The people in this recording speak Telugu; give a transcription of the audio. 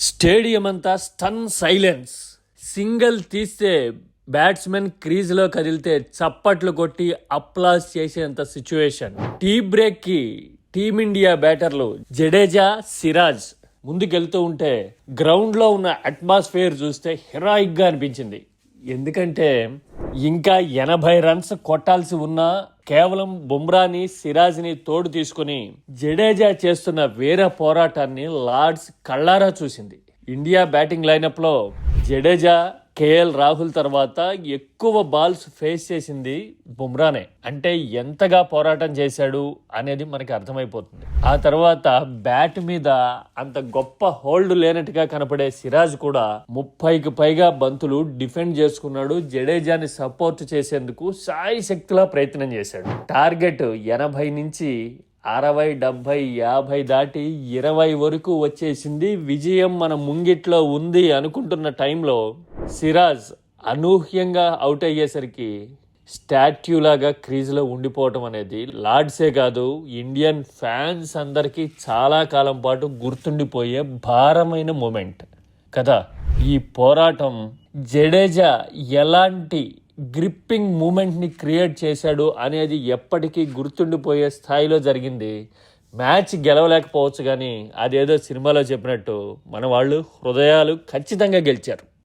స్టేడియం అంతా స్టన్ సైలెన్స్. సింగిల్ తీస్తే బ్యాట్స్మెన్ క్రీజ్లో కదిలితే చప్పట్లు కొట్టి అప్లాస్ చేసేంత సిచ్యువేషన్. టీ బ్రేక్కి టీమిండియా బ్యాటర్లు జడేజా సిరాజ్ ముందుకెళ్తూ ఉంటే గ్రౌండ్లో ఉన్న అట్మాస్ఫియర్ చూస్తే హెరాయిక్గా అనిపించింది. ఎందుకంటే ఇంకా ఎనభై రన్స్ కొట్టాల్సి ఉన్నా కేవలం బుమ్రాని సిరాజ్ని తోడు తీసుకుని జడేజా చేస్తున్న వేరే పోరాటాన్ని లార్డ్స్ కళ్ళారా చూసింది. ఇండియా బ్యాటింగ్ లైనప్లో జడేజా కేఎల్ రాహుల్ తర్వాత ఎక్కువ బాల్స్ ఫేస్ చేసింది బుమ్రానే. అంటే ఎంతగా పోరాటం చేశాడు అనేది మనకి అర్థమైపోతుంది. ఆ తర్వాత బ్యాట్ మీద అంత గొప్ప హోల్డ్ లేనట్టుగా కనపడే సిరాజ్ కూడా ముప్పైకి పైగా బంతులు డిఫెండ్ చేసుకున్నాడు జడేజాని సపోర్ట్ చేసేందుకు సాయి శక్తిలా ప్రయత్నం చేశాడు. టార్గెట్ ఎనభై నుంచి అరవై డెబ్బై యాభై దాటి ఇరవై వరకు వచ్చేసింది. విజయం మన ముంగిట్లో ఉంది అనుకుంటున్న టైంలో సిరాజ్ అనూహ్యంగా అవుట్ అయ్యేసరికి స్టాట్యూ లాగా క్రీజ్లో ఉండిపోవటం అనేది లార్డ్సే కాదు ఇండియన్ ఫ్యాన్స్ అందరికీ చాలా కాలం పాటు గుర్తుండిపోయే భారమైన మూమెంట్ కదా? ఈ పోరాటం జడేజా ఎలాంటి గ్రిప్పింగ్ మూమెంట్ని క్రియేట్ చేశాడు అనేది ఎప్పటికీ గుర్తుండిపోయే స్థాయిలో జరిగింది. మ్యాచ్ గెలవలేకపోవచ్చు కానీ అదేదో సినిమాలో చెప్పినట్టు మన వాళ్ళు హృదయాలు ఖచ్చితంగా గెలిచారు.